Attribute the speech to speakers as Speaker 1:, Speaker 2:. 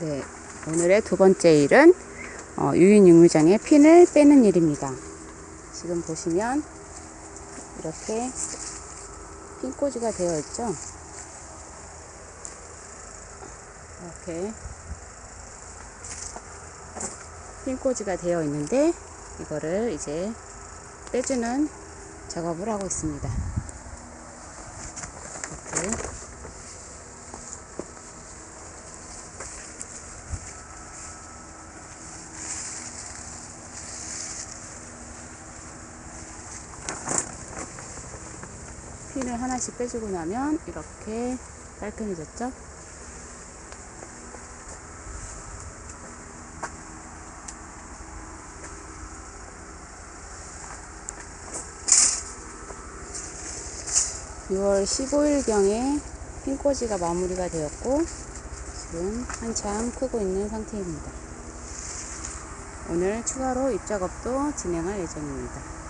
Speaker 1: 네, 오늘의 두 번째 일은 어, 유인 육류장에 핀을 빼는 일입니다. 지금 보시면 이렇게 핀꽂이가 되어 있죠. 이렇게 핀꽂이가 되어 있는데 이거를 이제 빼주는 작업을 하고 있습니다. 이렇게 핀을 하나씩 빼주고 나면 이렇게 깔끔해졌죠? (6월 15일경에) 핀꽂이가 마무리가 되었고 지금 한참 크고 있는 상태입니다 오늘 추가로 입작업도 진행할 예정입니다